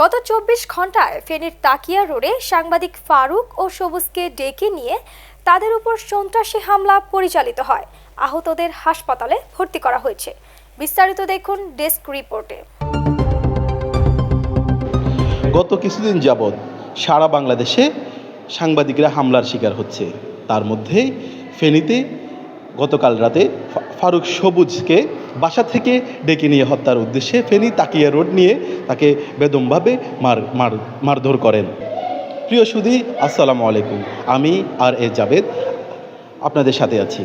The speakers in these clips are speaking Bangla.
গত চব্বিশ ঘন্টায় ফেনীর তাকিয়া রোডে সাংবাদিক ফারুক ও সবুজকে ডেকে নিয়ে তাদের উপর সন্ত্রাসী হামলা পরিচালিত হয়। আহতদের হাসপাতালে ভর্তি করা হয়েছে। বিস্তারিত দেখুন ডেস্ক রিপোর্টে। গত কিছুদিন যাবৎ সারা বাংলাদেশে সাংবাদিকরা হামলার শিকার হচ্ছে। তার মধ্যেই ফেনীতে গতকাল রাতে ফারুক সবুজকে বাসা থেকে ডেকে নিয়ে হত্যার উদ্দেশ্যে ফেনী তাকিয়া রোড নিয়ে তাকে বেদমভাবে মার মার, মারধর করেন। প্রিয় সুধী, আসসালামু আলাইকুম। আমি আর এ জাবেদ আপনাদের সাথে আছি।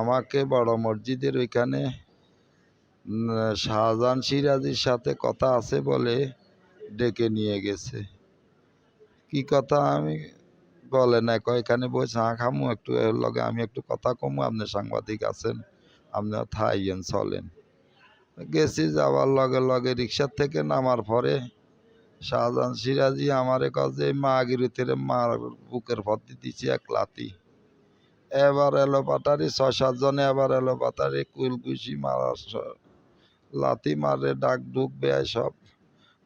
আমাকে বড় মসজিদের ওইখানে শাহজাহান সিরাজির সাথে কথা আছে বলে ডেকে নিয়ে গেছে। কি কথা আমি বলে না এখানে বই চা খামু, একটু এর লগে আমি একটু কথা কমু, আপনি সাংবাদিক আছেন। আপনি থাইয়েন চলেন। গেছি যাওয়ার লগে লগে রিক্সার থেকে নামার পরে শাহজাহান সিরাজি আমারে কাজে মা গিরিতে মার বুকের ভর্তি দিছি এক লাতি এবার এলো পাটারি, ছয় সাতজনে এবার এলো পাটারি কুলকুশি মারা লাথি মারে ডাক ডুক বেয় সব।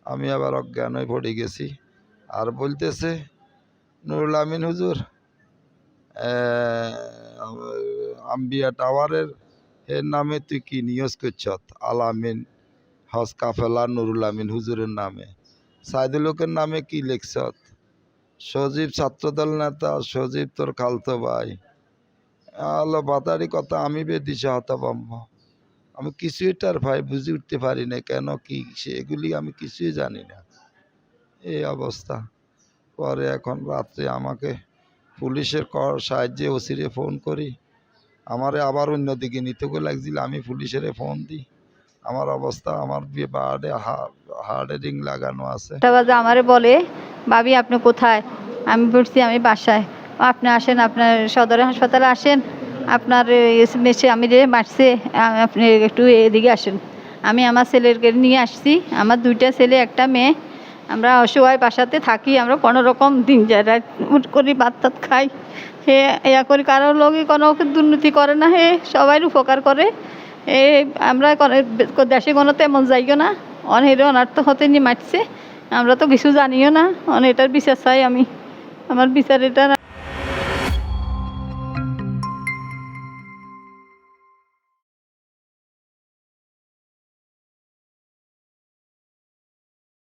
আমি আবার অজ্ঞান হয়ে পড়ে গেছি। আর বলতেছে, নুরুল আমিন হুজুর আম্বিয়া টাওয়ারের এর নামে তুই কি নিউজ করছত আল আমিন হজ কাফেলা নুরুল আমিন হুজুরের নামে। সাইদুল হকের নামে কি লিখছত সজীব ছাত্রদল নেতা, সজীব তোর খালতো ভাই। আলো বাতারি কথা আমি বেদিশে হতভম্ব আমি কিছুই তার ভাই বুঝে উঠতে পারি না, কেন কি সেগুলি আমি কিছুই জানি না। এই অবস্থা। পরে এখন রাত্রে আমাকে পুলিশের কর সাহায্যে ওসিরে ফোন করি। আমারে আবার অন্যদিকে নিতে গেলে লাগছিল? আমি পুলিশের ফোন দিই। আমার অবস্থা, আমার বার্ডে হার্ডে রিং লাগানো আছে। আমারে বলে, ভাবি, আপনি কোথায়? আমি বলছি, আমি বাসায়। আপনি আসেন, আপনার সদর হাসপাতালে আসেন। আপনার মেসে, আমি যে মারছে আপনি একটু এদিকে আসেন। আমি আমার ছেলেকে নিয়ে আসছি। আমার দুইটা ছেলে, একটা মেয়ে। আমরা অসহায় বাসাতে থাকি, আমরা কোনো রকম দিন যায় রাত করি ভাত টাত খাই। হে ইয়া করি কারোর লোকই কোনো দুর্নীতি করে না, হে সবাই উপকার করে। এ, আমরা দেশে কোনো তেমন যাইও না অনেক অনার্থ হতে নিয়ে মারছে আমরা তো কিছু জানিও না অনেক এটার বিচার চাই আমি। আমার বিচার এটা